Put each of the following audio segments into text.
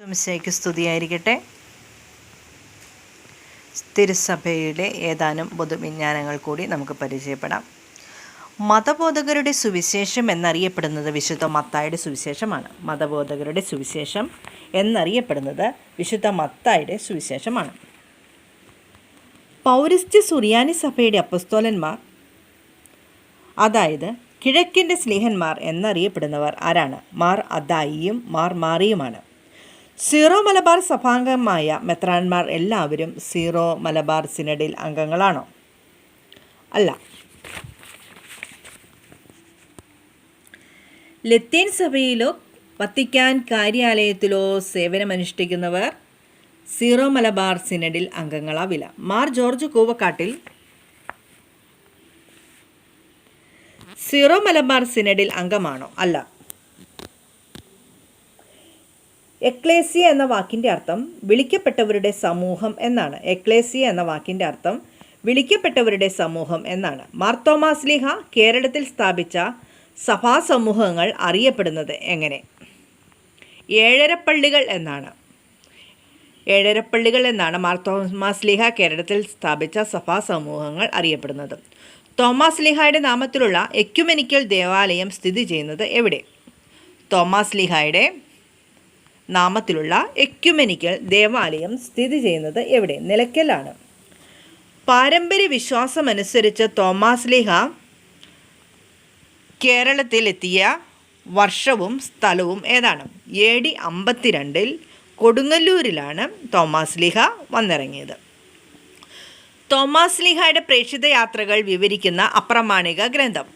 ശംശയ്ക്ക് സ്തുതിയായിരിക്കട്ടെ. തിരുസഭയുടെ ഏതാനും പൊതുവിജ്ഞാനങ്ങൾ കൂടി നമുക്ക് പരിചയപ്പെടാം. മതബോധകരുടെ സുവിശേഷം എന്നറിയപ്പെടുന്നത് വിശുദ്ധ മത്തായുടെ സുവിശേഷമാണ്. മതബോധകരുടെ സുവിശേഷം എന്നറിയപ്പെടുന്നത് വിശുദ്ധ മത്തായുടെ സുവിശേഷമാണ്. പൗരസ്ത്യ സുറിയാനി സഭയുടെ അപ്പസ്തോലന്മാർ അതായത് കിഴക്കിന്റെ സ്നേഹന്മാർ എന്നറിയപ്പെടുന്നവർ ആരാണ്? മാർ അദായിയും മാർ മാറിയുമാണ്. സീറോ മലബാർ സഭാംഗമായ മെത്രാന്മാർ എല്ലാവരും സീറോ മലബാർ സിനഡിൽ അംഗങ്ങളാണോ? അല്ല. ലത്തീൻ സഭയിലോ വത്തിക്കാൻ കാര്യാലയത്തിലോ സേവനമനുഷ്ഠിക്കുന്നവർ സീറോ മലബാർ സിനഡിൽ അംഗങ്ങളാവില്ല. മാർ ജോർജ് കൂവക്കാട്ടിൽ സീറോ മലബാർ സിനഡിൽ അംഗമാണോ? അല്ല. എക്ലേസിയ എന്ന വാക്കിന്റെ അർത്ഥം വിളിക്കപ്പെട്ടവരുടെ സമൂഹം എന്നാണ്. എക്ലേസിയ എന്ന വാക്കിന്റെ അർത്ഥം വിളിക്കപ്പെട്ടവരുടെ സമൂഹം എന്നാണ്. മാർത്തോമാസ്ലിഹ കേരളത്തിൽ സ്ഥാപിച്ച സഭാ സമൂഹങ്ങൾ അറിയപ്പെടുന്നത് എങ്ങനെ? ഏഴരപ്പള്ളികൾ എന്നാണ്. ഏഴരപ്പള്ളികൾ എന്നാണ് മാർത്തോമാസ് ലീഹ കേരളത്തിൽ സ്ഥാപിച്ച സഭാ സമൂഹങ്ങൾ അറിയപ്പെടുന്നത്. തോമാസ് ലിഹായുടെ നാമത്തിലുള്ള എക്യുമെനിക്കൽ ദേവാലയം സ്ഥിതി ചെയ്യുന്നത് എവിടെ? തോമാസ് ലീഹായുടെ നാമത്തിലുള്ള എക്യുമെനിക്കൽ ദേവാലയം സ്ഥിതി ചെയ്യുന്നത് എവിടെ? നിലയ്ക്കലാണ്. പാരമ്പര്യ വിശ്വാസമനുസരിച്ച് തോമാസ് ലിഹ കേരളത്തിലെത്തിയ വർഷവും സ്ഥലവും ഏതാണ്? എ ഡി അമ്പത്തിരണ്ടിൽ കൊടുങ്ങല്ലൂരിലാണ് തോമാസ് ലിഹ വന്നിറങ്ങിയത്. തോമാസ് ലിഹയുടെ പ്രേക്ഷിത യാത്രകൾ വിവരിക്കുന്ന അപ്രമാണിക ഗ്രന്ഥം.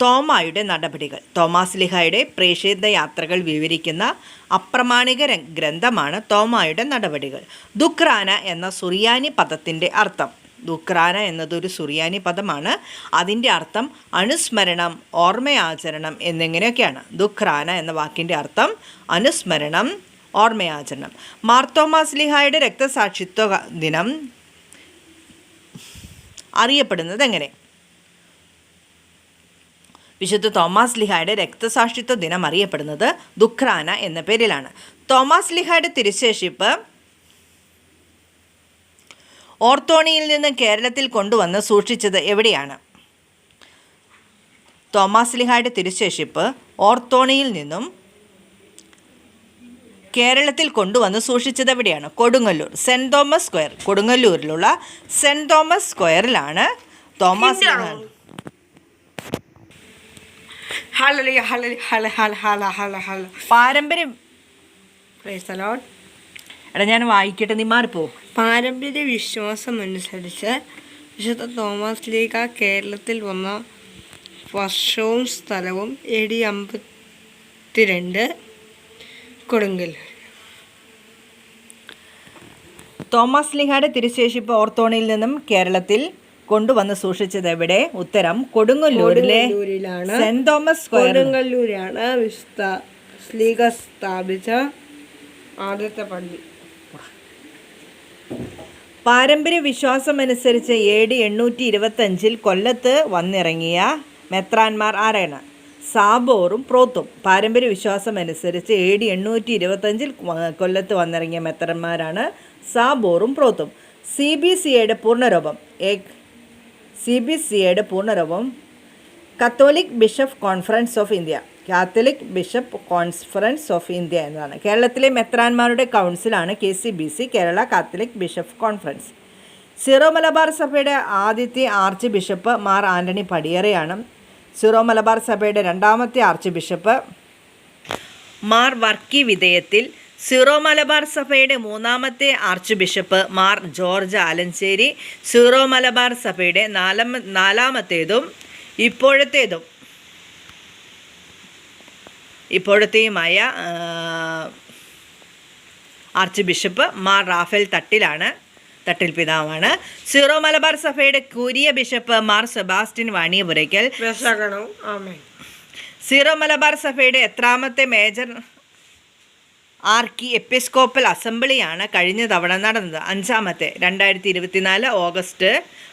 തോമായുടെ നടപടികൾ. തോമാസ് ലിഹയുടെ പ്രേക്ഷിത യാത്രകൾ വിവരിക്കുന്ന അപ്രമാണിക ഗ്രന്ഥമാണ് തോമായുടെ നടപടികൾ. ദുക്രാന എന്ന സുറിയാനി പദത്തിന്റെ അർത്ഥം. ദുക്രാന എന്നതൊരു സുറിയാനി പദമാണ്. അതിന്റെ അർത്ഥം അനുസ്മരണം ഓർമ്മയാചരണം എന്നിങ്ങനെയൊക്കെയാണ്. ദുക്രാന എന്ന വാക്കിന്റെ അർത്ഥം അനുസ്മരണം ഓർമ്മയാചരണം. മാർത്തോമാസ്ലിഹായുടെ രക്തസാക്ഷിത്വ ദിനം അറിയപ്പെടുന്നത് എങ്ങനെ? വിശുദ്ധ തോമസ് ലിഹായുടെ രക്തസാക്ഷിത്വ ദിനം അറിയപ്പെടുന്നത് ദുഖ്രാന എന്ന പേരിലാണ്. തോമസ് ലിഹായുടെ തിരുശേഷിപ്പ് ഓർത്തോണിയിൽ നിന്ന് കേരളത്തിൽ കൊണ്ടുവന്ന് സൂക്ഷിച്ചത് എവിടെയാണ്? തോമസ് ലിഹായുടെ തിരുശേഷിപ്പ് ഓർത്തോണിയിൽ നിന്നും കേരളത്തിൽ കൊണ്ടുവന്ന് സൂക്ഷിച്ചത് എവിടെയാണ്? Kodungallur saint Thomas square. കൊടുങ്ങല്ലൂരിലുള്ള saint Thomas സ്ക്വയറിലാണ് തോമസ് ലിഹ പാരമ്പര്യം. എടാ ഞാൻ വായിക്കട്ടെ നീ മാറിപ്പോ. പാരമ്പര്യ വിശ്വാസം അനുസരിച്ച് വിശുദ്ധ തോമസ് ലീഗ കേരളത്തിൽ വന്ന വർഷവും സ്ഥലവും എ ഡി അമ്പത്തിരണ്ട് കൊടുങ്കല്ലൂർ തോമസ് ലിഹയുടെ തിരുശേഷിപ്പ് ഓർത്തോണിയിൽ നിന്നും കേരളത്തിൽ കൊണ്ടുവന്ന് സൂക്ഷിച്ചത് എവിടെ ഉത്തരം കൊടുങ്ങല്ലൂരിലെ സെന്റ് തോമസ് സ്ക്വയർ. കൊടുങ്ങല്ലൂരാണ് വിശുദ്ധ സ്ലീഗ സ്ഥാപിച്ച ആദ്യത്തെ പള്ളി. പാരമ്പര്യ വിശ്വാസം അനുസരിച്ച് എ ഡി എണ്ണൂറ്റി ഇരുപത്തഞ്ചിൽ കൊല്ലത്ത് വന്നിറങ്ങിയ മെത്രാന്മാർ ആരാണ്? സാബോറും പ്രോത്തും. പാരമ്പര്യ വിശ്വാസം അനുസരിച്ച് എ ഡി എണ്ണൂറ്റി ഇരുപത്തഞ്ചിൽ കൊല്ലത്ത് വന്നിറങ്ങിയ മെത്രന്മാരാണ് സാബോറും പ്രോത്തും. സി ബി സിയുടെ പൂർണരൂപം. ഏക് സി ബി സിയുടെ പൂർണരൂപം catholic bishop conference of India catholic bishop conference of India എന്നതാണ്. കേരളത്തിലെ മെത്രാന്മാരുടെ കൗൺസിലാണ് K C B C Kerala catholic bishop conference Syro Malabar സഭയുടെ ആദ്യത്തെ ആർച്ച് ബിഷപ്പ് മാർ ആന്റണി പടിയറയാണ്. സിറോ മലബാർ സഭയുടെ രണ്ടാമത്തെ ആർച്ച് ബിഷപ്പ് മാർ വർക്കി വിധേയത്തിൽ സീറോ മലബാർ സഭയുടെ മൂന്നാമത്തെ archbishop Mar George Alencherry Syro Malabar സഭയുടെ നാലാമ നാലാമത്തേതും ഇപ്പോഴത്തേതും. ഇപ്പോഴത്തെയുമായ ആർച്ച് ബിഷപ്പ് മാർ റാഫേൽ തട്ടിലാണ് തട്ടിൽ പിതാവാണ്. സീറോ മലബാർ സഭയുടെ curia bishop Mar Sebastian Vaniyapurackal. Zero Malabar സഭയുടെ എത്രാമത്തെ മേജർ ആർക്കി എപ്പിസ്കോപ്പൽ അസംബ്ലിയാണ് കഴിഞ്ഞ തവണ നടന്നത്. അഞ്ചാമത്തെ രണ്ടായിരത്തി ഇരുപത്തിനാല് ഓഗസ്റ്റ്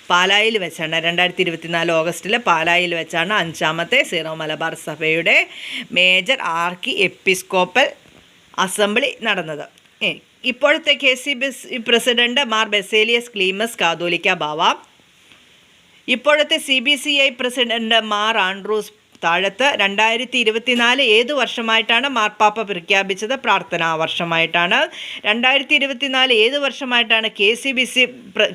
പാലായിൽ വെച്ചാണ്. രണ്ടായിരത്തി ഇരുപത്തിനാല് ഓഗസ്റ്റിൽ പാലായിൽ വെച്ചാണ് അഞ്ചാമത്തെ സീറോ മലബാർ സഭയുടെ മേജർ ആർക്കി എപ്പിസ്കോപ്പൽ അസംബ്ലി നടന്നത്. ഇപ്പോഴത്തെ K C B C president Mar Baselios Cleemis Catholicos Bava. ഇപ്പോഴത്തെ C B C I president Mar Andrews Thazhath രണ്ടായിരത്തി ഇരുപത്തിനാല് ഏത് വർഷമായിട്ടാണ് മാർപ്പാപ്പ പ്രഖ്യാപിച്ചത്? പ്രാർത്ഥനാ വർഷമായിട്ടാണ്. രണ്ടായിരത്തി ഇരുപത്തിനാല് ഏത് വർഷമായിട്ടാണ് K C B C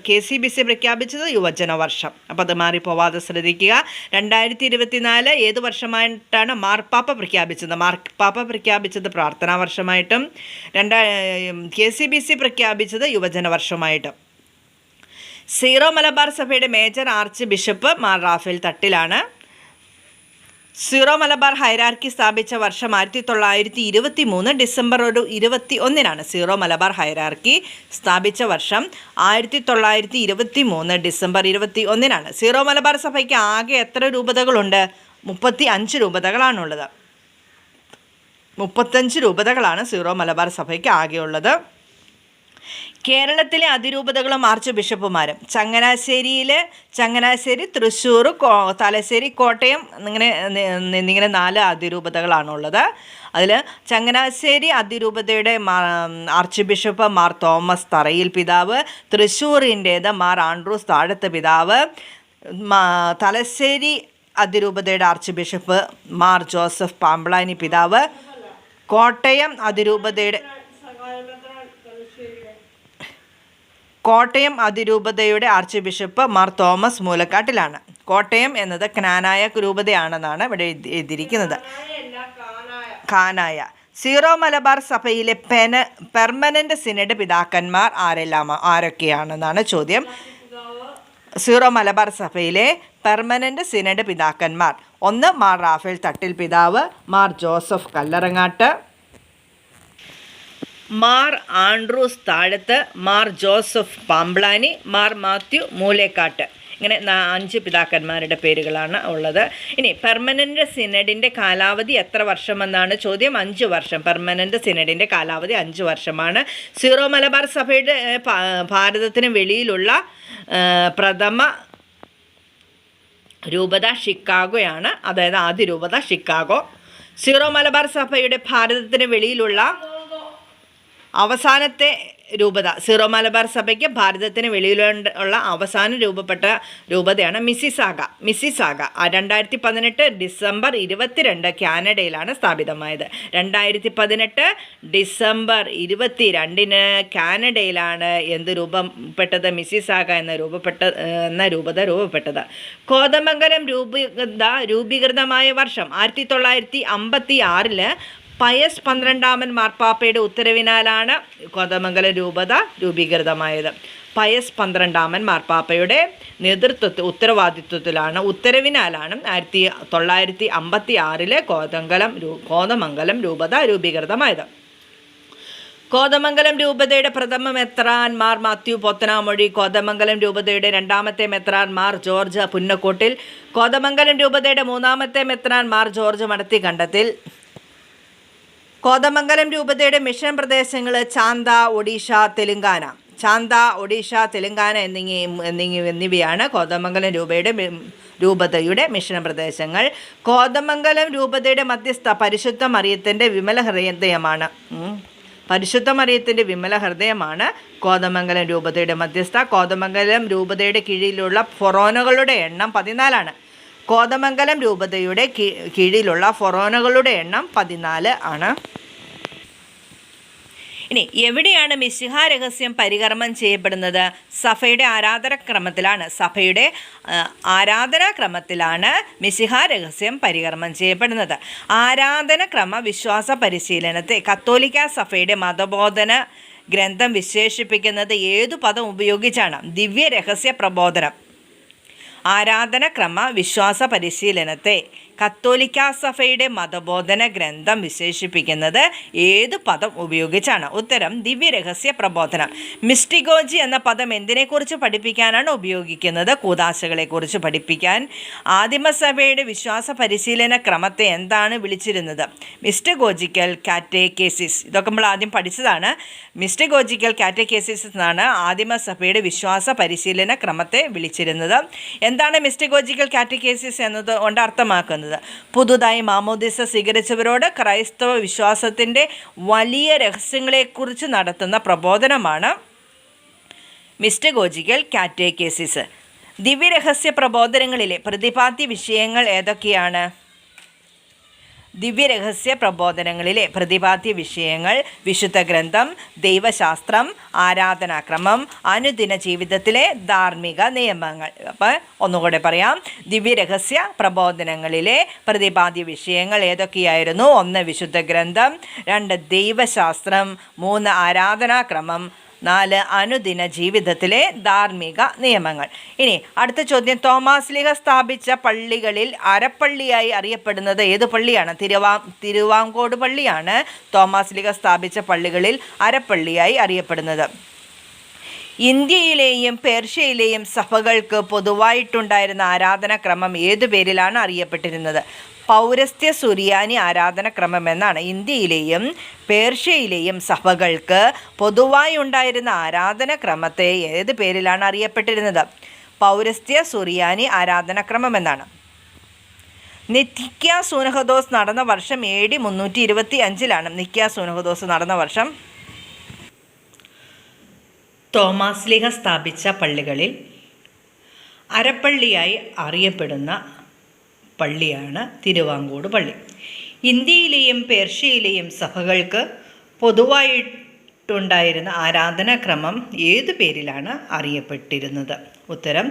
K C B C പ്രഖ്യാപിച്ചത്? യുവജന വർഷം. അപ്പോൾ അത് മാറിപ്പോവാതെ ശ്രദ്ധിക്കുക. രണ്ടായിരത്തി ഇരുപത്തിനാല് ഏത് വർഷമായിട്ടാണ് മാർപ്പാപ്പ പ്രഖ്യാപിച്ചത്? മാർപ്പാപ്പ പ്രഖ്യാപിച്ചത് പ്രാർത്ഥനാ വർഷമായിട്ടും രണ്ടാ കെ സി ബി സി പ്രഖ്യാപിച്ചത് യുവജന വർഷമായിട്ടും. സീറോ മലബാർ സഭയുടെ major archbishop Mar Raphael തട്ടിലാണ്. സീറോ മലബാർ ഹൈറാർക്കി സ്ഥാപിച്ച വർഷം ആയിരത്തി തൊള്ളായിരത്തി ഇരുപത്തി മൂന്ന് ഡിസംബർ ഒരു ഇരുപത്തി ഒന്നിനാണ് സീറോ മലബാർ ഹൈറാർക്കി സ്ഥാപിച്ച വർഷം ആയിരത്തി തൊള്ളായിരത്തി ഇരുപത്തി മൂന്ന് ഡിസംബർ ഇരുപത്തി ഒന്നിനാണ് സീറോ മലബാർ സഭയ്ക്ക് ആകെ എത്ര രൂപതകളുണ്ട്? മുപ്പത്തി അഞ്ച് രൂപതകളാണുള്ളത്. മുപ്പത്തഞ്ച് രൂപതകളാണ് സീറോ മലബാർ സഭയ്ക്ക് ആകെയുള്ളത്. കേരളത്തിലെ അതിരൂപതകളും ആർച്ച് ബിഷപ്പുമാരും. ചങ്ങനാശ്ശേരിയിൽ ചങ്ങനാശ്ശേരി തൃശ്ശൂർ കോ തലശ്ശേരി കോട്ടയം ഇങ്ങനെ എന്നിങ്ങനെ നാല് അതിരൂപതകളാണുള്ളത്. അതിൽ ചങ്ങനാശ്ശേരി അതിരൂപതയുടെ ആർച്ച് ബിഷപ്പ് മാർ തോമസ് തറയിൽ പിതാവ് തൃശ്ശൂരിന്റേത് മാർ ആൻഡ്രൂസ് താഴത്ത് പിതാവ് തലശ്ശേരി അതിരൂപതയുടെ archbishop Mar Joseph Pamplany പിതാവ് കോട്ടയം അതിരൂപതയുടെ കോട്ടയം അതിരൂപതയുടെ ആർച്ച് ബിഷപ്പ് മാർ തോമസ് മൂലക്കാട്ടിലാണ്. കോട്ടയം എന്നത് ക്നാനായ രൂപതയാണെന്നാണ് ഇവിടെ എഴുതി- എഴുതിയിരിക്കുന്നത്. ഖാനായ സീറോ മലബാർ സഭയിലെ പെന പെർമനന്റ് സിനഡ് പിതാക്കന്മാർ ആരെല്ലാം ആരൊക്കെയാണെന്നാണ് ചോദ്യം. സീറോ മലബാർ സഭയിലെ പെർമനന്റ് സിനഡ് പിതാക്കന്മാർ. ഒന്ന് മാർ റാഫേൽ തട്ടിൽ പിതാവ് Mar Joseph Kallarangatt. Mar Andrews Thazhath Mar Joseph Pamplany Mar Mathew Moolakkatt. ഇങ്ങനെ അഞ്ച് പിതാക്കന്മാരുടെ പേരുകളാണ് ഉള്ളത്. ഇനി പെർമനന്റ് സിനഡിന്റെ കാലാവധി എത്ര വർഷമെന്നാണ് ചോദ്യം. അഞ്ച് വർഷം. പെർമനന്റ് സിനഡിന്റെ കാലാവധി അഞ്ച് വർഷമാണ്. സീറോ മലബാർ സഭയുടെ ഭാരതത്തിന് വെളിയിലുള്ള പ്രഥമ രൂപത ഷിക്കാഗോയാണ്. അതായത് ആദ്യ രൂപത ഷിക്കാഗോ. സീറോ മലബാർ സഭയുടെ ഭാരതത്തിന് വെളിയിലുള്ള അവസാനത്തെ രൂപത സീറോ മലബാർ സഭയ്ക്ക് ഭാരതത്തിന് വെളിയിലുള്ള അവസാനം രൂപപ്പെട്ട രൂപതയാണ് മിസ്സിസാഗ. മിസ്സിസാഗ രണ്ടായിരത്തി പതിനെട്ട് ഡിസംബർ ഇരുപത്തിരണ്ട് കാനഡയിലാണ് സ്ഥാപിതമായത്. രണ്ടായിരത്തി പതിനെട്ട് ഡിസംബർ ഇരുപത്തി രണ്ടിന് കാനഡയിലാണ് എന്ത് രൂപപ്പെട്ടത്? മിസ്സിസാഗ എന്ന രൂപപ്പെട്ട എന്ന രൂപത രൂപപ്പെട്ടത്. കോതമംഗലം രൂപീകൃത രൂപീകൃതമായ വർഷം ആയിരത്തി തൊള്ളായിരത്തി അമ്പത്തി ആറിൽ പയസ് പന്ത്രണ്ടാമൻ മാർപ്പാപ്പയുടെ ഉത്തരവിനാലാണ് കോതമംഗലം രൂപത രൂപീകൃതമായത്. പയസ് പന്ത്രണ്ടാമൻ മാർപ്പാപ്പയുടെ നേതൃത്വത്തിൽ ഉത്തരവാദിത്വത്തിലാണ് ഉത്തരവിനാലാണ് ആയിരത്തി തൊള്ളായിരത്തി അമ്പത്തി ആറിലെ കോതമംഗലം കോതമംഗലം രൂപത രൂപീകൃതമായത്. കോതമംഗലം രൂപതയുടെ പ്രഥമ മെത്രാൻമാർ മാത്യു പോത്തനാമൊഴി കോതമംഗലം രൂപതയുടെ രണ്ടാമത്തെ മെത്രാൻമാർ ജോർജ് പുന്നക്കോട്ടിൽ കോതമംഗലം രൂപതയുടെ മൂന്നാമത്തെ മെത്രാൻമാർ ജോർജ് മടത്തി കണ്ടത്തിൽ കോതമംഗലം രൂപതയുടെ മിഷൻ പ്രദേശങ്ങൾ ചാന്ത ഒഡീഷ തെലുങ്കാന. ചാന്ത ഒഡീഷ തെലുങ്കാന എന്നിങ്ങ എന്നിങ്ങ എന്നിവയാണ് കോതമംഗലം രൂപയുടെ രൂപതയുടെ മിഷൻ പ്രദേശങ്ങൾ. കോതമംഗലം രൂപതയുടെ മധ്യസ്ഥ പരിശുദ്ധ മറിയത്തിന്റെ വിമല ഹൃദയമാണ് പരിശുദ്ധ മറിയത്തിന്റെ വിമല ഹൃദയമാണ് കോതമംഗലം രൂപതയുടെ മധ്യസ്ഥ. കോതമംഗലം രൂപതയുടെ കീഴിലുള്ള ഫൊറോനകളുടെ എണ്ണം പതിനാലാണ്. കോതമംഗലം രൂപതയുടെ കീഴിലുള്ള ഫൊറോനകളുടെ എണ്ണം പതിനാല് ആണ്. ഇനി എവിടെയാണ് മിശിഹ രഹസ്യം പരികർമ്മം ചെയ്യപ്പെടുന്നത്? സഭയുടെ ആരാധനക്രമത്തിലാണ്. സഭയുടെ ആരാധനാക്രമത്തിലാണ് മിശിഹ രഹസ്യം പരികർമ്മം ചെയ്യപ്പെടുന്നത്. ആരാധനക്രമ വിശ്വാസ പരിശീലനത്തെ കത്തോലിക്ക സഭയുടെ മതബോധന ഗ്രന്ഥം വിശേഷിപ്പിക്കുന്നത് ഏതു പദം ഉപയോഗിച്ചാണ്? ദിവ്യ രഹസ്യ പ്രബോധനം. ആരാധനക്രമ വിശ്വാസ പരിശീലനത്തെ കത്തോലിക്ക സഭയുടെ മതബോധന ഗ്രന്ഥം വിശേഷിപ്പിക്കുന്നത് ഏത് പദം ഉപയോഗിച്ചാണ്? ഉത്തരം ദിവ്യരഹസ്യ പ്രബോധനം. മിസ്റ്റിഗോജി എന്ന പദം എന്തിനെക്കുറിച്ച് പഠിപ്പിക്കാനാണ് ഉപയോഗിക്കുന്നത്? കൂതാശകളെക്കുറിച്ച് പഠിപ്പിക്കാൻ. ആദിമസഭയുടെ വിശ്വാസ പരിശീലന ക്രമത്തെ എന്താണ് വിളിച്ചിരുന്നത്? മിസ്റ്റഗോജിക്കൽ കാറ്റേക്കേസിസ്. ഇതൊക്കെ നമ്മൾ ആദ്യം പഠിച്ചതാണ്. മിസ്റ്റഗോജിക്കൽ കാറ്റേക്കേസിസ് എന്നാണ് ആദിമസഭയുടെ വിശ്വാസ പരിശീലന ക്രമത്തെ വിളിച്ചിരുന്നത്. എന്താണ് മിസ്റ്റഗോജിക്കൽ കാറ്റഗേസിസ് എന്നത് കൊണ്ട് അർത്ഥമാക്കുന്നത്? പുതുതായി മാമോദിസ സ്വീകരിച്ചവരോട് ക്രൈസ്തവ വിശ്വാസത്തിന്റെ വലിയ രഹസ്യങ്ങളെക്കുറിച്ച് നടത്തുന്ന പ്രബോധനമാണ് മിസ്റ്റഗോജിക്കൽ കാറ്റഗേസിസ്. ദിവ്യരഹസ്യ പ്രബോധനങ്ങളിലെ പ്രതിപാദ്യ വിഷയങ്ങൾ ഏതൊക്കെയാണ്? ദിവ്യരഹസ്യ പ്രബോധനങ്ങളിലെ പ്രതിപാദ്യ വിഷയങ്ങൾ വിശുദ്ധ ഗ്രന്ഥം ദൈവശാസ്ത്രം ആരാധനാക്രമം അനുദിന ജീവിതത്തിലെ ധാർമ്മിക നിയമങ്ങൾ. അപ്പോൾ ഒന്നുകൂടെ പറയാം. ദിവ്യരഹസ്യ പ്രബോധനങ്ങളിലെ പ്രതിപാദ്യ വിഷയങ്ങൾ ഏതൊക്കെയായിരുന്നു? ഒന്ന് വിശുദ്ധ ഗ്രന്ഥം രണ്ട് ദൈവശാസ്ത്രം മൂന്ന് ആരാധനാക്രമം നാല് അനുദിന ജീവിതത്തിലെ ധാർമ്മിക നിയമങ്ങൾ. ഇനി അടുത്ത ചോദ്യം തോമാസ് ലീഹ സ്ഥാപിച്ച പള്ളികളിൽ അരപ്പള്ളിയായി അറിയപ്പെടുന്നത് ഏത് പള്ളിയാണ്? തിരുവാ തിരുവാങ്കോട് പള്ളിയാണ് തോമാസ് ലീഹ സ്ഥാപിച്ച പള്ളികളിൽ അരപ്പള്ളിയായി അറിയപ്പെടുന്നത്. ഇന്ത്യയിലെയും പേർഷ്യയിലെയും സഭകൾക്ക് പൊതുവായിട്ടുണ്ടായിരുന്ന ആരാധനാക്രമം ഏതു പേരിലാണ് അറിയപ്പെട്ടിരുന്നത്? പൗരസ്ത്യ സുറിയാനി ആരാധനക്രമം എന്നാണ് ഇന്ത്യയിലെയും പേർഷ്യയിലെയും സഭകൾക്ക് പൊതുവായി ഉണ്ടായിരുന്ന ആരാധനക്രമത്തെ ഏത് പേരിലാണ് അറിയപ്പെട്ടിരുന്നത്? പൗരസ്ത്യ സുറിയാനി ആരാധനക്രമം എന്നാണ് നിത്യ സൂനഹദോസ് നടന്ന വർഷം എ ഡി മുന്നൂറ്റി ഇരുപത്തി അഞ്ചിലാണ് നിത്യ സൂനഹദോസ് നടന്ന വർഷം. തോമാസ്ലിഹ സ്ഥാപിച്ച പള്ളികളിൽ അരപ്പള്ളിയായി അറിയപ്പെടുന്ന പള്ളിയാണ് തിരുവാങ്കോട് പള്ളി. ഇന്ത്യയിലെയും പേർഷ്യയിലെയും സഭകൾക്ക് പൊതുവായിട്ടുണ്ടായിരുന്ന ആരാധനാക്രമം ഏതു പേരിലാണ് അറിയപ്പെട്ടിരുന്നത്? ഉത്തരം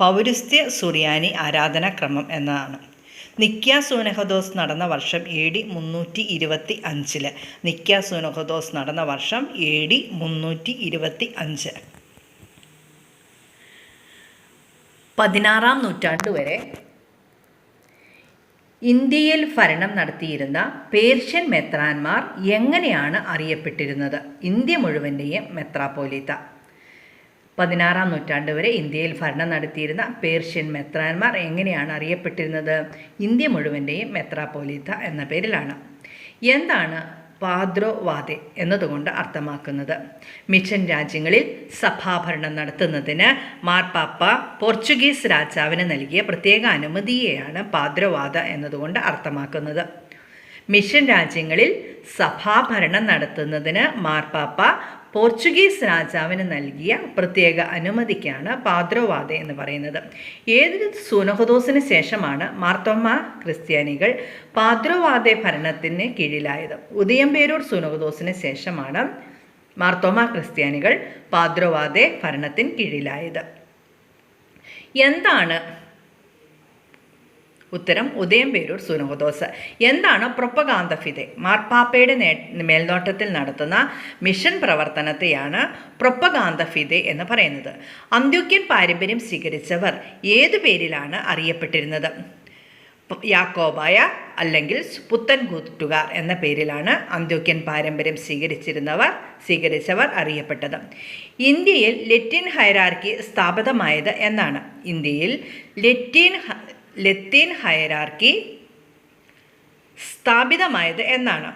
പൗരസ്ത്യ സുറിയാനി ആരാധനാക്രമം എന്നതാണ് നിക്യ സൂനഹദോസ് നടന്ന വർഷം എ ഡി മുന്നൂറ്റി ഇരുപത്തി അഞ്ചിൽ നിക്യ സൂനഹദോസ് നടന്ന വർഷം എ ഡി മുന്നൂറ്റി ഇരുപത്തി അഞ്ച് പതിനാറാം നൂറ്റാണ്ട് വരെ ഇന്ത്യയിൽ ഭരണം നടത്തിയിരുന്ന പേർഷ്യൻ മെത്രാന്മാർ എങ്ങനെയാണ് അറിയപ്പെട്ടിരുന്നത്? ഇന്ത്യ മുഴുവന്റെയും മെത്രാപ്പോലീത്ത. പതിനാറാം നൂറ്റാണ്ട് വരെ ഇന്ത്യയിൽ ഭരണം നടത്തിയിരുന്ന പേർഷ്യൻ മെത്രാന്മാർ എങ്ങനെയാണ് അറിയപ്പെട്ടിരുന്നത്? ഇന്ത്യ മുഴുവന്റെയും മെത്രാപ്പോലീത്ത എന്ന പേരിലാണ്. എന്താണ് പാദ്രോവാദെ എന്നതുകൊണ്ട് അർത്ഥമാക്കുന്നത്. മിഷൻ രാജ്യങ്ങളിൽ സഭാഭരണം നടത്തുന്നതിന് മാർപ്പാപ്പ പോർച്ചുഗീസ് രാജാവിന് നൽകിയ പ്രത്യേക അനുമതിയെയാണ് പാദ്രോവാദ എന്നതുകൊണ്ട് അർത്ഥമാക്കുന്നത്. മിഷൻ രാജ്യങ്ങളിൽ സഭാഭരണം നടത്തുന്നതിന് മാർപ്പാപ്പ പോർച്ചുഗീസ് രാജാവിന് നൽകിയ പ്രത്യേക അനുമതിക്കാണ് പാദ്രോവാദ എന്ന് പറയുന്നത്. ഏതൊരു സുനഹദോസിന് ശേഷമാണ് മാർത്തോമ ക്രിസ്ത്യാനികൾ പാദ്രോവാദ ഭരണത്തിന് കീഴിലായത്. ഉദയംപേരൂർ സുനഹദോസിന് ശേഷമാണ് മാർത്തോമ ക്രിസ്ത്യാനികൾ പാദ്രോവാദ ഭരണത്തിന് കീഴിലായത്. എന്താണ് ഉത്തരം ഉദയം പേരൂർ സുനഹദോസ് എന്താണ് പ്രൊപ്പകാന്ത ഫിതെ മാർപ്പാപ്പയുടെ മേൽനോട്ടത്തിൽ നടത്തുന്ന മിഷൻ പ്രവർത്തനത്തെയാണ് പ്രൊപ്പകാന്ത എന്ന് പറയുന്നത്. അന്ത്യോക്യൻ പാരമ്പര്യം സ്വീകരിച്ചവർ ഏതു പേരിലാണ് അറിയപ്പെട്ടിരുന്നത്? യാക്കോബായ അല്ലെങ്കിൽ പുത്തൻ കൂട്ടുകാർ എന്ന പേരിലാണ് അന്ത്യോക്യൻ പാരമ്പര്യം സ്വീകരിച്ചിരുന്നവർ സ്വീകരിച്ചവർ അറിയപ്പെട്ടത്. ഇന്ത്യയിൽ ലറ്റിൻ ഹൈറാർക്കി സ്ഥാപിതമായത് എന്നാണ്. ഇന്ത്യയിൽ ലറ്റീൻ ലത്തീൻ ഹയരാർക്കി സ്ഥാപിതമായത് എന്നാണ്.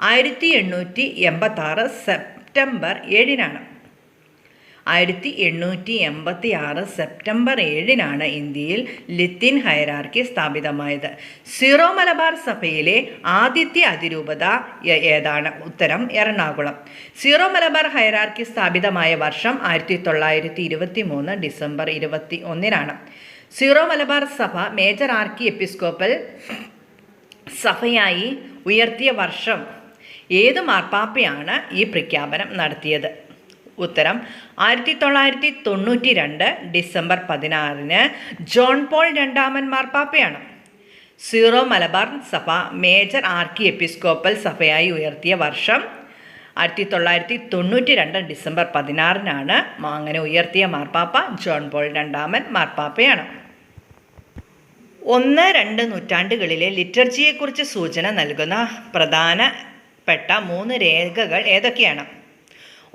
ആയിരത്തി എണ്ണൂറ്റി എൺപത്തി ആറ് സെപ്റ്റംബർ ഏഴിനാണ്. ആയിരത്തി എണ്ണൂറ്റി എൺപത്തി ആറ് സെപ്റ്റംബർ ഏഴിനാണ് ഇന്ത്യയിൽ ലത്തീൻ ഹയരാർക്കി സ്ഥാപിതമായത്. സിറോ മലബാർ സഭയിലെ ആദ്യത്തെ അതിരൂപത ഏതാണ്? ഉത്തരം എറണാകുളം. സിറോ മലബാർ ഹയരാർക്കി സ്ഥാപിതമായ വർഷം ആയിരത്തി തൊള്ളായിരത്തി ഇരുപത്തി മൂന്ന് ഡിസംബർ ഇരുപത്തി ഒന്നിനാണ് സീറോ മലബാർ സഭ മേജർ ആർക്കി എപ്പിസ്കോപ്പൽ സഭയായി ഉയർത്തിയ വർഷം ഏത് മാർപ്പാപ്പയാണ് ഈ പ്രഖ്യാപനം നടത്തിയത്? ഉത്തരം ആയിരത്തി തൊള്ളായിരത്തി തൊണ്ണൂറ്റി രണ്ട് ഡിസംബർ പതിനാറിന് ജോൺ പോൾ രണ്ടാമൻ മാർപ്പാപ്പയാണ്. സീറോ മലബാർ സഭ മേജർ ആർക്കി എപ്പിസ്കോപ്പൽ സഭയായി ഉയർത്തിയ വർഷം ആയിരത്തി തൊള്ളായിരത്തി തൊണ്ണൂറ്റി രണ്ട് ഡിസംബർ പതിനാറിനാണ് അങ്ങനെ ഉയർത്തിയ മാർപ്പാപ്പ ജോൺ പോൾ രണ്ടാമൻ മാർപ്പാപ്പയാണ്. ഒന്ന് രണ്ട് നൂറ്റാണ്ടുകളിലെ ലിറ്റർജിയെക്കുറിച്ച് സൂചന നൽകുന്ന പ്രധാനപ്പെട്ട മൂന്ന് രേഖകൾ ഏതൊക്കെയാണ്?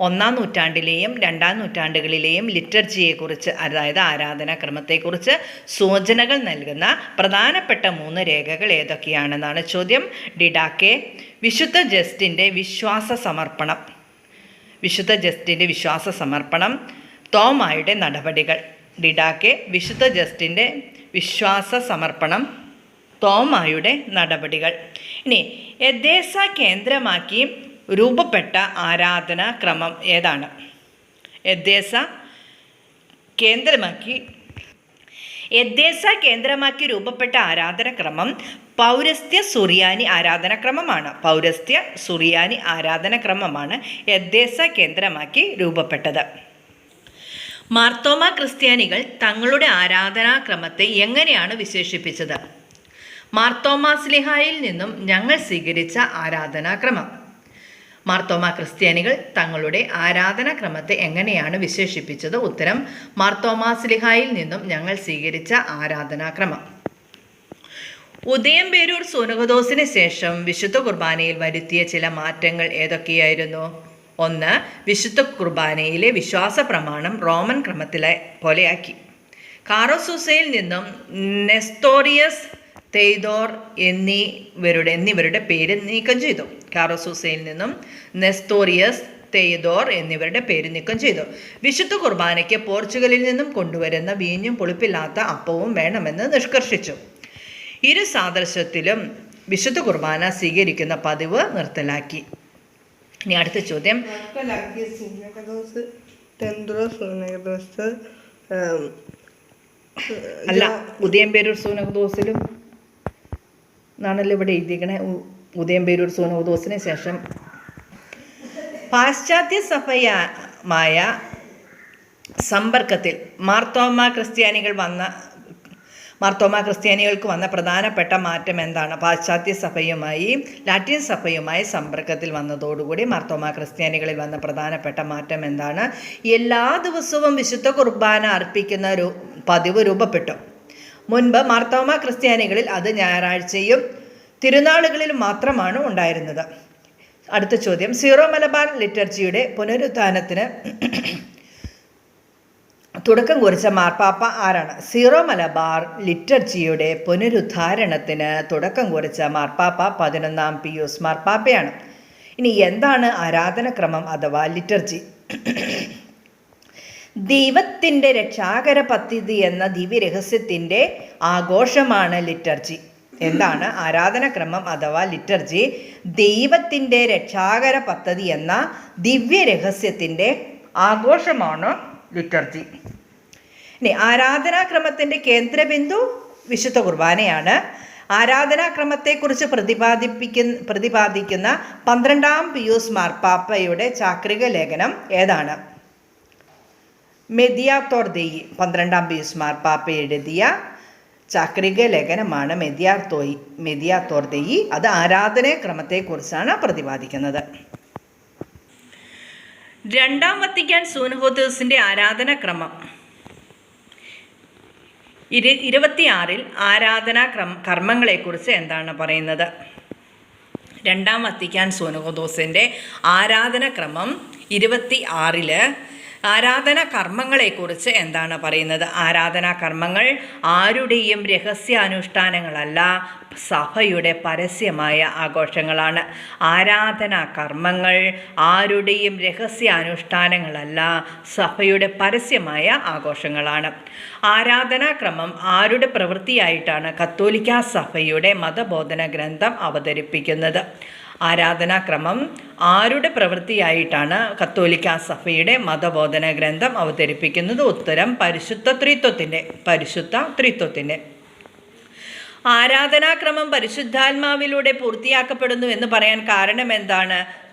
ഒന്നാം നൂറ്റാണ്ടിലെയും രണ്ടാം നൂറ്റാണ്ടുകളിലെയും ലിറ്റർജിയെക്കുറിച്ച് അതായത് ആരാധനാക്രമത്തെക്കുറിച്ച് സൂചനകൾ നൽകുന്ന പ്രധാനപ്പെട്ട മൂന്ന് രേഖകൾ ഏതൊക്കെയാണെന്നാണ് ചോദ്യം. ഡിഡാക്കെ വിശുദ്ധ ജസ്റ്റിന്റെ വിശ്വാസ സമർപ്പണം വിശുദ്ധ ജസ്റ്റിന്റെ വിശ്വാസ സമർപ്പണം തോമായുടെ നടപടികൾ. ഡിഡാക്കെ വിശുദ്ധ ജസ്റ്റിന്റെ വിശ്വാസ സമർപ്പണം തോമായുടെ നടപടികൾ. ഇനി എദേശ കേന്ദ്രമാക്കി രൂപപ്പെട്ട ആരാധനാ ക്രമം ഏതാണ്? എദ്ദേശ കേന്ദ്രമാക്കി. എദ്ദേശ കേന്ദ്രമാക്കി രൂപപ്പെട്ട ആരാധനക്രമം പൗരസ്ത്യ സുറിയാനി ആരാധനക്രമമാണ് പൗരസ്ത്യ സുറിയാനി ആരാധനക്രമമാണ് എദ്ദേശ കേന്ദ്രമാക്കി രൂപപ്പെട്ടത്. മാർത്തോമ ക്രിസ്ത്യാനികൾ തങ്ങളുടെ ആരാധനാക്രമത്തെ എങ്ങനെയാണ് വിശേഷിപ്പിച്ചത്? മാർത്തോമാസ്ലിഹായിൽ നിന്നും ഞങ്ങൾ സ്വീകരിച്ച ആരാധനാക്രമം മാർത്തോമ ക്രിസ്ത്യാനികൾ തങ്ങളുടെ ആരാധനാക്രമത്തെ എങ്ങനെയാണ് വിശേഷിപ്പിച്ചത്? ഉത്തരം മാർത്തോമാസ്ലിഹായിൽ നിന്നും ഞങ്ങൾ സ്വീകരിച്ച ആരാധനാക്രമം. ഉദയം പേരൂർ സുനകദോസിന് ശേഷം വിശുദ്ധ കുർബാനയിൽ വരുത്തിയ ചില മാറ്റങ്ങൾ ഏതൊക്കെയായിരുന്നു? ഒന്ന് വിശുദ്ധ കുർബാനയിലെ വിശ്വാസ പ്രമാണം റോമൻ ക്രമത്തിലെ പോലെയാക്കി കാറോസൂസയിൽ നിന്നും നെസ്തോറിയസ് തെയ്തോർ എന്നിവരുടെ എന്നിവരുടെ പേര് നീക്കം ചെയ്തു. കാറോസൂസയിൽ നിന്നും നെസ്തോറിയസ് തെയ്തോർ എന്നിവരുടെ പേര് നീക്കം ചെയ്തു. വിശുദ്ധ കുർബാനയ്ക്ക് പോർച്ചുഗലിൽ നിന്നും കൊണ്ടുവരുന്ന വീഞ്ഞും പുളിപ്പില്ലാത്ത അപ്പവും വേണമെന്ന് നിഷ്കർഷിച്ചു. ഇരു സാദൃശ്യത്തിലും വിശുദ്ധ കുർബാന സ്വീകരിക്കുന്ന പതിവ് നിർത്തലാക്കി. ഇനി അടുത്ത ചോദ്യം. അല്ല സിനഗദോസ് പേരൂർ സൂനകദോസിലും എന്നാണല്ലോ ഇവിടെ എഴുതിയിരിക്കണേ ഉദയം പേരൂർ സോനോദോസിന് ശേഷം. പാശ്ചാത്യ സഭയമായ സമ്പർക്കത്തിൽ മാർത്തോമ ക്രിസ്ത്യാനികൾ വന്ന മാർത്തോമ ക്രിസ്ത്യാനികൾക്ക് വന്ന പ്രധാനപ്പെട്ട മാറ്റം എന്താണ്? പാശ്ചാത്യ സഭയുമായി ലാറ്റിൻ സഭയുമായി സമ്പർക്കത്തിൽ വന്നതോടുകൂടി മാർത്തോമ ക്രിസ്ത്യാനികളിൽ വന്ന പ്രധാനപ്പെട്ട മാറ്റം എന്താണ്? എല്ലാ ദിവസവും വിശുദ്ധ കുർബാന അർപ്പിക്കുന്ന ഒരു പതിവ് രൂപപ്പെട്ടു. മുൻപ് മാർത്തോമ ക്രിസ്ത്യാനികളിൽ അത് ഞായറാഴ്ചയും തിരുനാളുകളിലും മാത്രമാണ് ഉണ്ടായിരുന്നത്. അടുത്ത ചോദ്യം. സീറോ മലബാർ ലിറ്റർജിയുടെ പുനരുത്ഥാനത്തിന് തുടക്കം കുറിച്ച മാർപ്പാപ്പ ആരാണ്? സീറോ മലബാർ ലിറ്റർജിയുടെ പുനരുദ്ധാരണത്തിന് തുടക്കം കുറിച്ച മാർപ്പാപ്പ പതിനൊന്നാം പിയൂസ് മാർപ്പാപ്പയാണ്. ഇനി എന്താണ് ആരാധനക്രമം അഥവാ ലിറ്റർജി? ദൈവത്തിന്റെ രക്ഷാകര പദ്ധതി എന്ന ദിവ്യരഹസ്യത്തിന്റെ ആഘോഷമാണ് ലിറ്റർജി. എന്താണ് ആരാധനക്രമം അഥവാ ലിറ്റർജി? ദൈവത്തിന്റെ രക്ഷാകര പദ്ധതി എന്ന ദിവ്യരഹസ്യത്തിന്റെ ആഘോഷമാണ് ലിറ്റർജി. ഇനി ആരാധനാക്രമത്തിന്റെ കേന്ദ്രബിന്ദു വിശുദ്ധ കുർബാനയാണ്. ആരാധനാക്രമത്തെക്കുറിച്ച് പ്രതിപാദിപ്പിക്കുന്ന പ്രതിപാദിക്കുന്ന പന്ത്രണ്ടാം പിയൂസ് മാർപ്പാപ്പയുടെ ചാക്രിക ലേഖനം ഏതാണ്? മെദിയാത്തോർ ദെയ്യി പന്ത്രണ്ടാം ബീസ്മാർ മാർപ്പാപ്പ എഴുതിയ ചാക്രിക ലേഖനമാണ് മെദിയാത്തോയി മെദിയാത്തോർ ദെയ്യി അത് ആരാധനാക്രമത്തെക്കുറിച്ചാണ് പ്രതിപാദിക്കുന്നത്. രണ്ടാം വത്തിക്കാൻ സൂനഹോദേസിന്റെ ആരാധനാക്രമം ഇരു ഇരുപത്തിയാറിൽ ആരാധനാ ക്രമ കർമ്മങ്ങളെക്കുറിച്ച് എന്താണ് പറയുന്നത്? രണ്ടാം വത്തിക്കാൻ സൂനഹോദോസിന്റെ ആരാധനാക്രമം ഇരുപത്തി ആറിൽ ആരാധന കർമ്മങ്ങളെക്കുറിച്ച് എന്താണ് പറയുന്നത്? ആരാധനാ കർമ്മങ്ങൾ ആരുടെയും രഹസ്യാനുഷ്ഠാനങ്ങളല്ല സഭയുടെ പരസ്യമായ ആഘോഷങ്ങളാണ്. ആരാധനാ കർമ്മങ്ങൾ ആരുടെയും രഹസ്യാനുഷ്ഠാനങ്ങളല്ല സഭയുടെ പരസ്യമായ ആഘോഷങ്ങളാണ്. ആരാധനാക്രമം ആരുടെ പ്രവൃത്തിയായിട്ടാണ് കത്തോലിക്ക സഭയുടെ മതബോധന ഗ്രന്ഥം അവതരിപ്പിക്കുന്നത്? ആരാധനാക്രമം ആരുടെ പ്രവൃത്തിയായിട്ടാണ് കത്തോലിക്ക സഭയുടെ മതബോധന ഗ്രന്ഥം അവതരിപ്പിക്കുന്നത്? ഉത്തരം പരിശുദ്ധ ത്രിത്വത്തിന്റെ പരിശുദ്ധ ത്രിത്വത്തിന്റെ ആരാധനാക്രമം പരിശുദ്ധാത്മാവിലൂടെ പൂർത്തിയാക്കപ്പെടുന്നു എന്ന് പറയാൻ കാരണം എന്താണ്?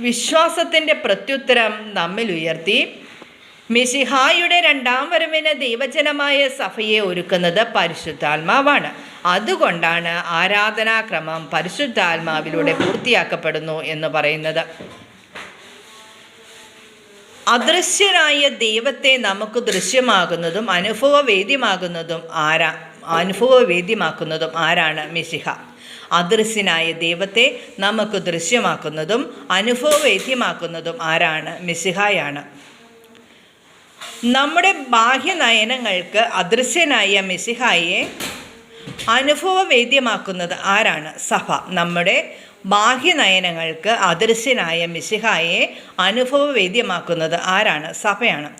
വിശ്വാസത്തിന്റെ പ്രത്യുത്തരം നമ്മിൽ ഉയർത്തി. മിശിഹായുടെ രണ്ടാം വരവിന് ദൈവജനമായ സഭയെ ഒരുക്കുന്നത് പരിശുദ്ധാത്മാവാണ്. അതുകൊണ്ടാണ് ആരാധനാക്രമം പരിശുദ്ധാത്മാവിലൂടെ പൂർത്തിയാക്കപ്പെടുന്നു എന്ന് പറയുന്നത്. അദൃശ്യനായ ദൈവത്തെ നമുക്ക് ദൃശ്യമാകുന്നതും അനുഭവവേദ്യമാകുന്നതും ആരാ അനുഭവവേദ്യമാക്കുന്നതും ആരാണ്? മിശിഹ. അദൃശ്യനായ ദൈവത്തെ നമുക്ക് ദൃശ്യമാക്കുന്നതും അനുഭവവേദ്യമാക്കുന്നതും ആരാണ്? മിശിഹായാണ്. നമ്മുടെ ബാഹ്യനയനങ്ങൾക്ക് അദൃശ്യനായ മിശിഹായെ അനുഭവവേദ്യമാക്കുന്നത് ആരാണ്? സഭ നമ്മുടെ ബാഹ്യനയനങ്ങൾക്ക് അദൃശ്യനായ മിശിഹായെ അനുഭവവേദ്യമാക്കുന്നത് ആരാണ്? സഭയാണ്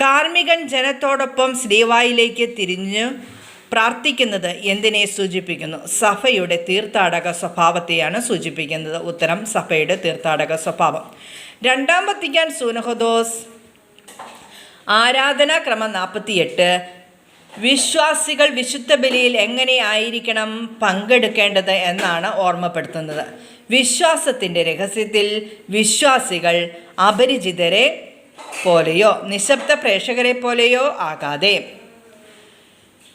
കാർമികൻ ജനത്തോടൊപ്പം ശ്രീവായിലേക്ക് തിരിഞ്ഞു പ്രാർത്ഥിക്കുന്നത് എന്തിനെ സൂചിപ്പിക്കുന്നു? സഭയുടെ തീർത്ഥാടക സ്വഭാവത്തെയാണ് സൂചിപ്പിക്കുന്നത്. ഉത്തരം സഭയുടെ തീർത്ഥാടക സ്വഭാവം. രണ്ടാം വത്തിക്കാൻ സൂനഹദോസ്. ആരാധനാക്രമം നാൽപ്പത്തിയെട്ട് വിശ്വാസികൾ വിശുദ്ധ ബലിയിൽ എങ്ങനെയായിരിക്കണം പങ്കെടുക്കേണ്ടത് എന്നാണ് ഓർമ്മപ്പെടുത്തുന്നത്. വിശ്വാസത്തിന്റെ രഹസ്യത്തിൽ വിശ്വാസികൾ അപരിചിതരെ പോലെയോ നിശബ്ദ പ്രേക്ഷകരെ പോലെയോ ആകാതെ.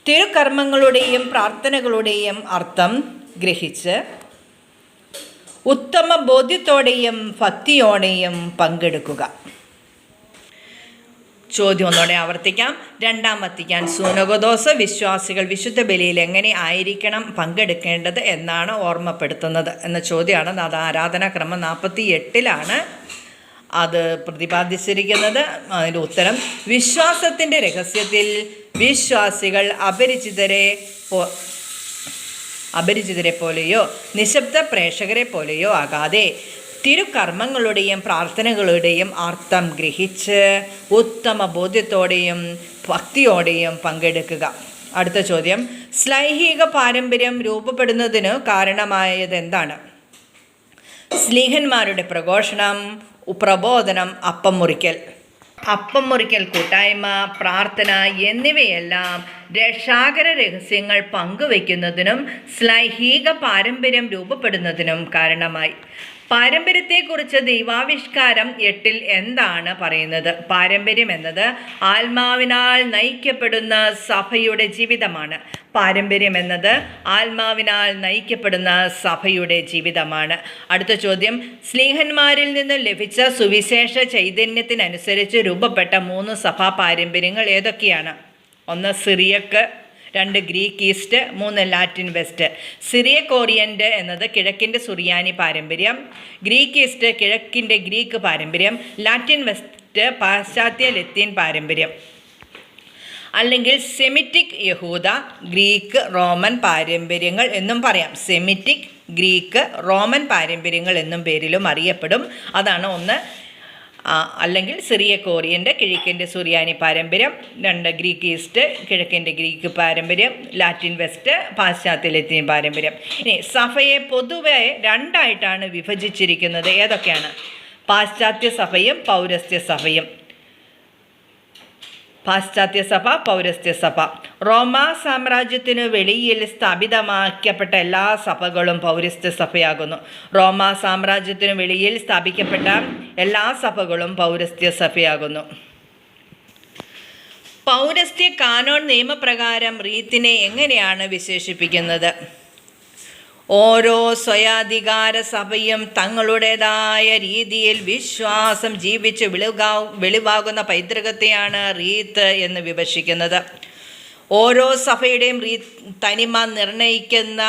തിരുക്കർമ്മങ്ങളുടെയും പ്രാർത്ഥനകളുടെയും അർത്ഥം ഗ്രഹിച്ച് ഉത്തമ ബോധ്യത്തോടെയും ഭക്തിയോടെയും പങ്കെടുക്കുക. ചോദ്യം ഒന്നുകൂടെ ആവർത്തിക്കാം. രണ്ടാം വത്തിക്കാൻ സൂനകദോസ് വിശ്വാസികൾ വിശുദ്ധ ബലിയിൽ എങ്ങനെ ആയിരിക്കണം പങ്കെടുക്കേണ്ടത് എന്നാണ് ഓർമ്മപ്പെടുത്തുന്നത് എന്ന ചോദ്യമാണ്. അത് ആരാധനാക്രമം നാൽപ്പത്തി എട്ടിലാണ് അത് പ്രതിപാദിച്ചിരിക്കുന്നത്. അതിന്റെ ഉത്തരം വിശ്വാസത്തിന്റെ രഹസ്യത്തിൽ വിശ്വാസികൾ അപരിചിതരെ അപരിചിതരെ പോലെയോ നിശബ്ദ പ്രേക്ഷകരെ പോലെയോ ആകാതെ തിരുകർമ്മങ്ങളുടെയും പ്രാർത്ഥനകളുടെയും അർത്ഥം ഗ്രഹിച്ച് ഉത്തമ ബോധ്യത്തോടെയും ഭക്തിയോടെയും പങ്കെടുക്കുക. അടുത്ത ചോദ്യം. സ്ലൈഹിക പാരമ്പര്യം രൂപപ്പെടുന്നതിന് കാരണമായത് എന്താണ്? സ്ലീഹന്മാരുടെ പ്രഘോഷണം പ്രബോധനം അപ്പം മുറിക്കൽ. അപ്പം മുറിക്കൽ കൂട്ടായ്മ പ്രാർത്ഥന എന്നിവയെല്ലാം രക്ഷാകര രഹസ്യങ്ങൾ പങ്കുവയ്ക്കുന്നതിനും ശ്ലൈഹിക പാരമ്പര്യം രൂപപ്പെടുന്നതിനും കാരണമായി. പാരമ്പര്യത്തെക്കുറിച്ച് ദൈവാവിഷ്കാരം എട്ടിൽ എന്താണ് പറയുന്നത്? പാരമ്പര്യം എന്നത് ആത്മാവിനാൽ നയിക്കപ്പെടുന്ന സഭയുടെ ജീവിതമാണ്. പാരമ്പര്യം എന്നത് ആത്മാവിനാൽ നയിക്കപ്പെടുന്ന സഭയുടെ ജീവിതമാണ്. അടുത്ത ചോദ്യം സ്നേഹന്മാരിൽ നിന്ന് ലഭിച്ച സുവിശേഷ ചൈതന്യത്തിനനുസരിച്ച് രൂപപ്പെട്ട മൂന്ന് സഭാ പാരമ്പര്യങ്ങൾ ഏതൊക്കെയാണ്? ഒന്ന് സിറിയക്ക് രണ്ട് ഗ്രീക്ക് ഈസ്റ്റ് മൂന്ന് ലാറ്റിൻ വെസ്റ്റ്. സിറിയക് ഓറിയന്റ് എന്നത് കിഴക്കിന്റെ സുറിയാനി പാരമ്പര്യം ഗ്രീക്ക് ഈസ്റ്റ് കിഴക്കിന്റെ ഗ്രീക്ക് പാരമ്പര്യം ലാറ്റിൻ വെസ്റ്റ് പാശ്ചാത്യ ലത്തീൻ പാരമ്പര്യം. അല്ലെങ്കിൽ സെമിറ്റിക് യഹൂദ ഗ്രീക്ക് റോമൻ പാരമ്പര്യങ്ങൾ എന്നും പറയാം. സെമിറ്റിക് ഗ്രീക്ക് റോമൻ പാരമ്പര്യങ്ങൾ എന്നും പേരിലും അറിയപ്പെടും. അതാണ് ഒന്ന് അല്ലെങ്കിൽ സിറിയ കോറിയന്റെ കിഴക്കിന്റെ സുറിയാനി പാരമ്പര്യം രണ്ട് ഗ്രീക്ക് ഈസ്റ്റ് കിഴക്കിന്റെ ഗ്രീക്ക് പാരമ്പര്യം ലാറ്റിൻ വെസ്റ്റ് പാശ്ചാത്യ ലത്തീൻ പാരമ്പര്യം. ഇനി സഭയെ പൊതുവെ രണ്ടായിട്ടാണ് വിഭജിച്ചിരിക്കുന്നത്. ഏതൊക്കെയാണ്? പാശ്ചാത്യ സഭയും പൗരസ്ത്യ സഭയും. പാശ്ചാത്യ സഭ പൗരസ്ത്യ സഭ. റോമാ സാമ്രാജ്യത്തിനു വെളിയിൽ സ്ഥാപിതമാക്കപ്പെട്ട എല്ലാ സഭകളും പൗരസ്ത്യ സഭയാകുന്നു. റോമാ സാമ്രാജ്യത്തിനു വെളിയിൽ സ്ഥാപിക്കപ്പെട്ട എല്ലാ സഭകളും പൗരസ്ത്യ സഭയാകുന്നു. പൗരസ്ത്യ കാനോൺ നിയമപ്രകാരം റീത്തിനെ എങ്ങനെയാണ് വിശേഷിപ്പിക്കുന്നത്? ഓരോ സ്വയാധികാര സഭയും തങ്ങളുടേതായ രീതിയിൽ വിശ്വാസം ജീവിച്ച് വെളിവാ വെളിവാകുന്ന പൈതൃകത്തെയാണ് റീത്ത് എന്ന് വിഭജിക്കുന്നത് ഓരോ സഭയുടെയും റീ തനിമ നിർണയിക്കുന്ന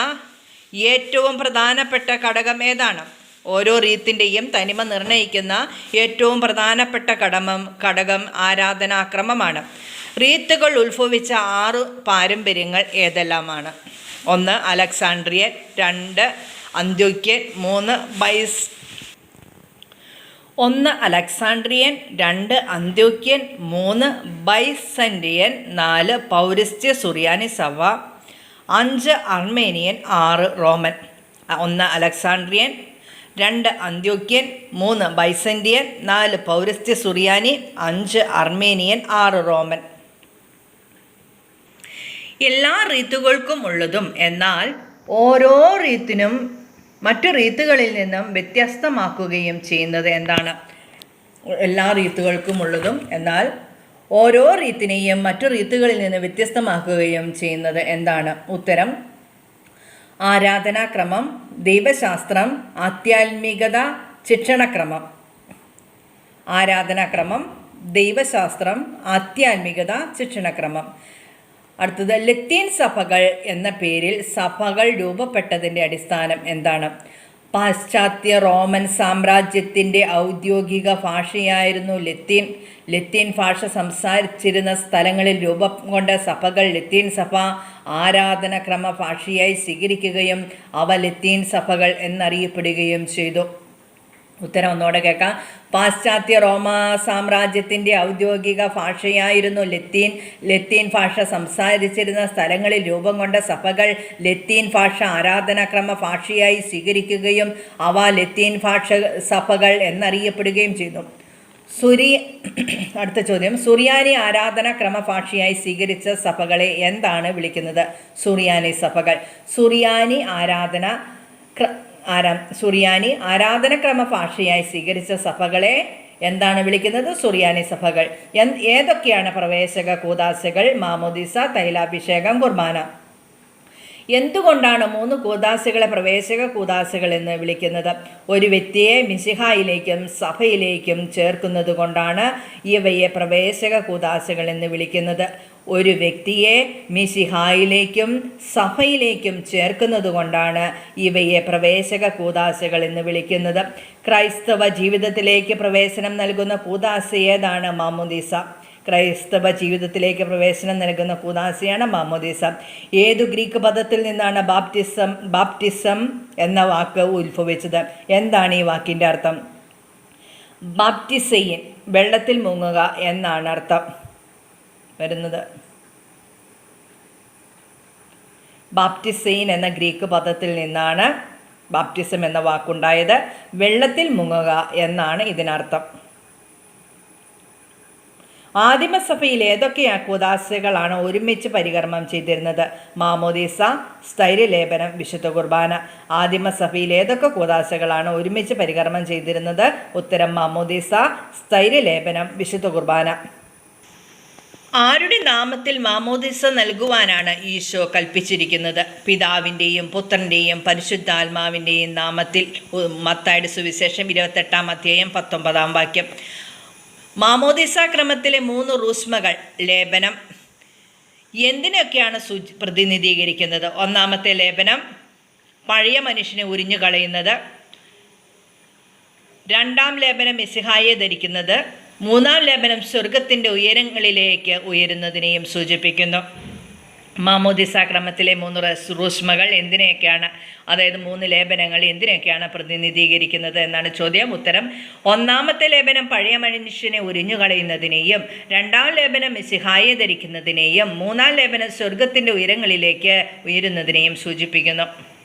ഏറ്റവും പ്രധാനപ്പെട്ട ഘടകം ഏതാണ്? ഓരോ റീത്തിന്റെയും തനിമ നിർണയിക്കുന്ന ഏറ്റവും പ്രധാനപ്പെട്ട കടമം ഘടകം ആരാധനാക്രമമാണ്. റീത്തുകൾ ഉത്ഭവിച്ച ആറ് പാരമ്പര്യങ്ങൾ ഏതെല്ലാമാണ്? ഒന്ന് അലക്സാണ്ട്രിയൻ രണ്ട് അന്ത്യോക്യൻ മൂന്ന് ബൈസ്. ഒന്ന് അലക്സാണ്ട്രിയൻ രണ്ട് അന്ത്യോക്യൻ മൂന്ന് ബൈസൻഡിയൻ നാല് പൗരസ്ത്യ സുറിയാനി സഭ അഞ്ച് അർമേനിയൻ ആറ് റോമൻ. ഒന്ന് അലക്സാണ്ട്രിയൻ രണ്ട് അന്ത്യോക്യൻ മൂന്ന് ബൈസൻഡിയൻ നാല് പൗരസ്ത്യ സുറിയാനി അഞ്ച് അർമേനിയൻ ആറ് റോമൻ. എല്ലാ റീത്തുകൾക്കും ഉള്ളതും. എന്നാൽ ഓരോ റീത്തിനും മറ്റു റീത്തുകളിൽ നിന്നും വ്യത്യസ്തമാക്കുകയും ചെയ്യുന്നത് എന്താണ്? എല്ലാ റീത്തുകൾക്കും ഉള്ളതും. എന്നാൽ ഓരോ റീത്തിനെയും മറ്റു റീത്തുകളിൽ നിന്ന് വ്യത്യസ്തമാക്കുകയും ചെയ്യുന്നത് എന്താണ്? ഉത്തരം ആരാധനാക്രമം ദൈവശാസ്ത്രം ആധ്യാത്മികത ശിക്ഷണക്രമം. ആരാധനാക്രമം ദൈവശാസ്ത്രം ആധ്യാത്മികത ശിക്ഷണക്രമം. അടുത്തത് ലത്തീൻ സഭകൾ എന്ന പേരിൽ സഭകൾ രൂപപ്പെട്ടതിന്റെ അടിസ്ഥാനം എന്താണ്? പാശ്ചാത്യ റോമൻ സാമ്രാജ്യത്തിന്റെ ഔദ്യോഗിക ഭാഷയായിരുന്നു ലത്തീൻ ലത്തീൻ ഭാഷ സംസാരിച്ചിരുന്ന സ്ഥലങ്ങളിൽ രൂപം കൊണ്ട സഭകൾ ലത്തീൻ സഭ ആരാധനക്രമ ഭാഷയായി സ്വീകരിക്കുകയും അവ ലത്തീൻ സഭകൾ എന്നറിയപ്പെടുകയും ചെയ്തു. ഉത്തരം ഒന്നുകൂടെ കേൾക്കാം. പാശ്ചാത്യ റോമ സാമ്രാജ്യത്തിന്റെ ഔദ്യോഗിക ഭാഷയായിരുന്നു ലത്തീൻ. ലത്തീൻ ഭാഷ സംസാരിച്ചിരുന്ന സ്ഥലങ്ങളിൽ രൂപം കൊണ്ട സഭകൾ ലത്തീൻ ഭാഷ ആരാധനാക്രമ ഭാഷയായി സ്വീകരിക്കുകയും അവ ലത്തീൻ ഭാഷ സഭകൾ എന്നറിയപ്പെടുകയും ചെയ്തു. സുരി അടുത്ത ചോദ്യം. സുറിയാനി ആരാധന ക്രമഭാഷയായി സ്വീകരിച്ച സഭകളെ എന്താണ് വിളിക്കുന്നത്? സുറിയാനി സഭകൾ. സുറിയാനി ആരാധന ആരാ? സുറിയാനി ആരാധനക്രമ ഭാഷയായി സ്വീകരിച്ച സഭകളെ എന്താണ് വിളിക്കുന്നത്? സുറിയാനി സഭകൾ. ഏതൊക്കെയാണ് പ്രവേശക കൂതാശകൾ മാമോദിസ തൈലാഭിഷേകം കുർബാന. എന്തുകൊണ്ടാണ് മൂന്ന് കൂതാശകളെ പ്രവേശക കൂതാശകൾ എന്ന് വിളിക്കുന്നത്? ഒരു വ്യക്തിയെ മിശിഹായിലേക്കും സഭയിലേക്കും ചേർക്കുന്നത് കൊണ്ടാണ് ഇവയെ പ്രവേശക കൂതാശകൾ എന്ന് വിളിക്കുന്നത്. ഒരു വ്യക്തിയെ മിസിഹായിലേക്കും സഭയിലേക്കും ചേർക്കുന്നത് കൊണ്ടാണ് ഇവയെ പ്രവേശക കൂതാശകൾ എന്ന് വിളിക്കുന്നത്. ക്രൈസ്തവ ജീവിതത്തിലേക്ക് പ്രവേശനം നൽകുന്ന കൂതാശ ഏതാണ്? മാമുദീസ. ക്രൈസ്തവ ജീവിതത്തിലേക്ക് പ്രവേശനം നൽകുന്ന കൂതാശയാണ് മാമോദീസ. ഏതു ഗ്രീക്ക് പദത്തിൽ നിന്നാണ് ബാപ്റ്റിസം ബാപ്റ്റിസം എന്ന വാക്ക് ഉത്ഭവിച്ചത്? എന്താണ് ഈ വാക്കിന്റെ അർത്ഥം? ബാപ്റ്റിസയിൻ വെള്ളത്തിൽ മുങ്ങുക എന്നാണ് അർത്ഥം. വരുന്നത്. ബാപ്റ്റിസൈൻ എന്ന ഗ്രീക്ക് പദത്തിൽ നിന്നാണ് ബാപ്റ്റിസം എന്ന വാക്കുണ്ടായത്. വെള്ളത്തിൽ മുങ്ങുക എന്നാണ് ഇതിനർത്ഥം. ആദിമസഭയിൽ ഏതൊക്കെ കൂതാശകളാണ് ഒരുമിച്ച് പരികർമ്മം ചെയ്തിരുന്നത്? മാമോദീസ സ്ഥൈര്യലേപനം വിശുദ്ധ കുർബാന. ആദിമസഭയിൽ ഏതൊക്കെ കൂതാശകളാണ് ഒരുമിച്ച് പരികർമ്മം ചെയ്തിരുന്നത്? ഉത്തരം മാമോദീസ സ്ഥൈര്യലേപനം വിശുദ്ധ കുർബാന. ആരുടെ നാമത്തിൽ മാമോദിസ നൽകുവാനാണ് ഈശോ കൽപ്പിച്ചിരിക്കുന്നത്? പിതാവിന്റെയും പുത്രന്റെയും പരിശുദ്ധാത്മാവിന്റെയും നാമത്തിൽ മത്തായുടെ സുവിശേഷം ഇരുപത്തെട്ടാം അധ്യായം പത്തൊമ്പതാം വാക്യം. മാമോദിസ ക്രമത്തിലെ മൂന്ന് റൂസ്മകൾ ലേപനം എന്തിനൊക്കെയാണ് പ്രതിനിധീകരിക്കുന്നത്? ഒന്നാമത്തെ ലേപനം പഴയ മനുഷ്യനെ ഉരിഞ്ഞു കളയുന്നത് രണ്ടാം ലേപനം മിസിഹായെ ധരിക്കുന്നത്. മൂന്നാം ലേപനം സ്വർഗത്തിന്റെ ഉയരങ്ങളിലേക്ക് ഉയരുന്നതിനെയും സൂചിപ്പിക്കുന്നു. മാമോദിസ ക്രമത്തിലെ മൂന്ന് റൂഷ്മകൾ എന്തിനെയൊക്കെയാണ്? അതായത് മൂന്ന് ലേപനങ്ങൾ എന്തിനൊക്കെയാണ് പ്രതിനിധീകരിക്കുന്നത് എന്നാണ് ചോദ്യം. ഉത്തരം ഒന്നാമത്തെ ലേപനം പഴയ മനുഷ്യനെ ഉരിഞ്ഞു കളയുന്നതിനെയും രണ്ടാം ലേപനം സിഹായെ ധരിക്കുന്നതിനെയും മൂന്നാം ലേപനം സ്വർഗത്തിന്റെ ഉയരങ്ങളിലേക്ക് ഉയരുന്നതിനെയും സൂചിപ്പിക്കുന്നു.